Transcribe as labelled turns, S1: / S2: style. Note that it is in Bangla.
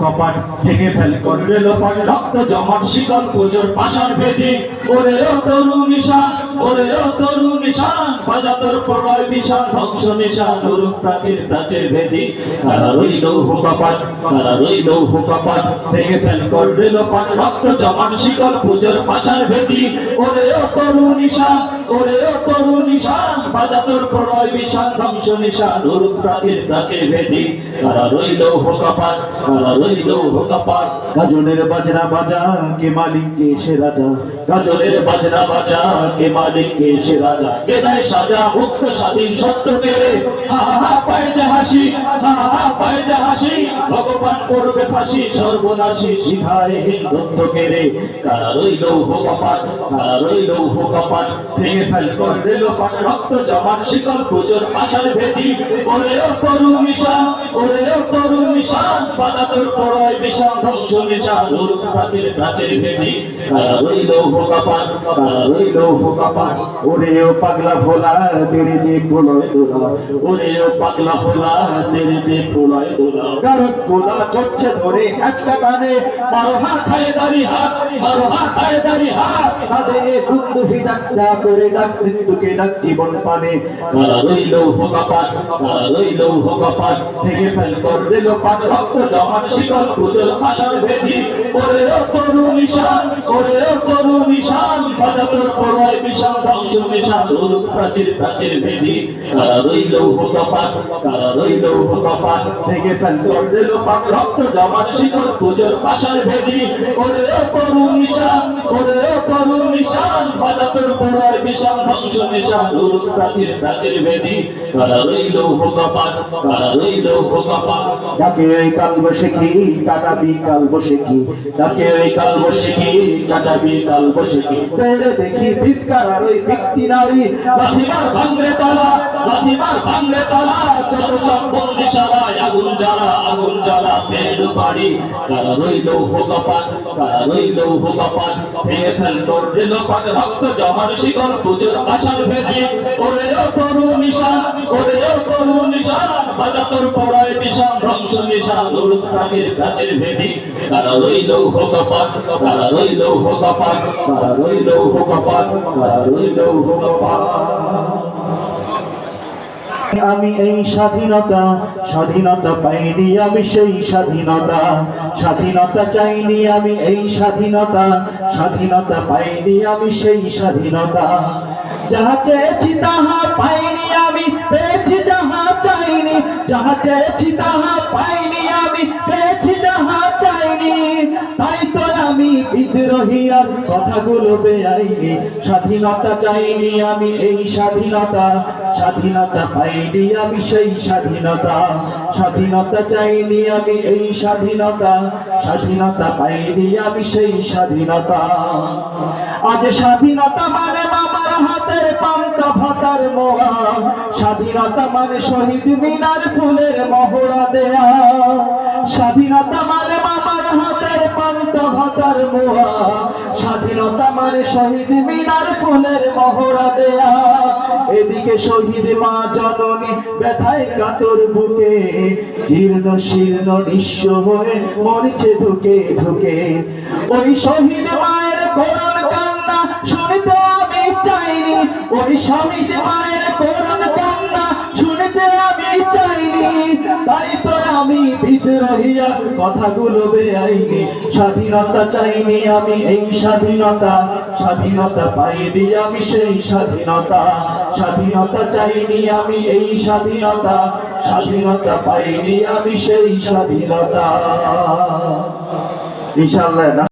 S1: কপাট ভেঙে ফেল করবে লোপাট রক্ত জমাট শিকল পুজোর পাশার ভেদি ওরে রক্ত তরু নিশান ওরে তরু তোর ভেদি রক্ত জমাট, শিকল পুজোর পাশার ভেদি ওরে তরু নিশান ওরে তরু নিশান বাজা তোর ধ্বংস নিশান প্রাচীর প্রাচীর ভেদি কারা রইল হুকাপাট কারা রইল হুকাপাট গাজনের বাজনা বাজা, কে মালিক, কে সে রাজা? গাজনের বাজনা বাজা, কে মালিক কে সে রাজা। কে দেয় সাজা, মুক্ত, স্বাধীন, সত্য হা পায় হাসি পায় হাসি, ভগবান ফাঁসি, সর্বনাশী শিখায় কারা রইল হোকাপাট কারা রইল হোকাপাট ভেঙে ফেল লোপাট, রক্ত জমাট, শিকল পুজোর আশার ভেদি ওরে ও ওরে ও বাধা তোর পড়ায় বিষান ধ্বংস নিশান রূপ প্রাচীর কারা রইল হোকাপাট কারা রইল হোকাপাট ওরে পাগলা ভোলা, তেরে দে প্রলয় দোলা। ওরে পাগলা ভোলা, তেরে দে প্রলয় দোলা। গারদ গোলা চড়ছে ধরে একটা টানে মারো হাত খায় দাড়ি হাত, মারো হাত খায় দাড়ি হাত। তাদের দুন্দুফি ডাক্তা করে ডাক মৃত্যুকে ডাক জীবন পানে। কারা রইল হোকাপাট কারা রইল হোকাপাট ভেঙে ফেল কর দিল পাট রক্ত জমান শিকল পুজোর আশার ভেদি। ওরে তরু নিশান ওরে তরু নিশান বাজা তোর পড়ায় রূপ প্রাচীর প্রাচীর ভেদি। কারা রইল কারা রইল দিল রক্ত পুজোর ওরে তরু ওরে তরু তোর বিশাল ধ্বংস প্রাচীর প্রাচীর ভেদি। কারা রইল কারা রইল ডাকে কাল বসে কি কাটাবি কাল বসে কি? ডাকে কাল বসে কি কাটাবি কাল বসে কি? তেরে দেখি ভিতকার আর ওই ব্যক্তি নারী লাথিমার ভাঙরে তালা লাথিমার ভাঙরে তালা, যত সব বন্দি সারায় আগুন জ্বালা আগুন জ্বালা, ফের বাড়ি। কারা রইল হোকাপাট কারা রইল হোকাপাট ভেঙে ফেল তোর দিল পাট রক্ত জমার শিকল, পুজোর আশার ভেদি ওরে তরু নিশান ওরে তরু নিশান পড়ায় বিশান ধ্বংস নিশান প্রাচীর প্রাচীর ভেদি। কারা রইল কারা রইল কারা রইল কারা রইল আমি এই স্বাধীনতা স্বাধীনতা পাইনি আমি সেই স্বাধীনতা স্বাধীনতা চাইনি আমি এই স্বাধীনতা স্বাধীনতা পাইনি আমি সেই স্বাধীনতা। যাহা চেয়েছি তাহা পাইনি আমি, পেয়েছি যাহা চেয়েছি তাহা পাইনি আমি, পেয়েছি যাহা চাইনি, তাই তো আমি বিদ্রোহী আর কথাগুলো বেআইনি। স্বাধীনতা চাইনি আমি, এই স্বাধীনতা স্বাধীনতা পাইনি আমি, সেই স্বাধীনতা। স্বাধীনতা চাইনি আমি, এই স্বাধীনতা স্বাধীনতা পাইনি আমি, সেই স্বাধীনতা। আজ স্বাধীনতা মানে মামার হাতের পান্তা ভাতার মোয়া স্বাধীনতা মানে শহীদ মিনার ফুলের মহড়া দেয়া। স্বাধীনতা মানে মামার হাতের পান্তা ভাতার মোয়া স্বাধীনতা মানে শহীদ মিনার ফুলের মহড়া দেয়া। এদিকে শহীদ মা জননী ব্যথায় কাতর বুকে। জীর্ণ শীর্ণ নিঃস্ব হয়ে মরিছে ধুকে ধুকে। ওই শহীদ মায়ের করুণ কান্না শহীদ মায়ের করুণ কান্না শুনতে আমি চাইনি, তাই তো আমি বিদ্রোহিয়া কথাগুলো বেআইনি। স্বাধীনতা চাইনি আমি এই স্বাধীনতা স্বাধীনতা পাইনি আমি সেই স্বাধীনতা। স্বাধীনতা চাইনি আমি এই স্বাধীনতা স্বাধীনতা পাইনি আমি সেই স্বাধীনতা। ইনশাআল্লাহ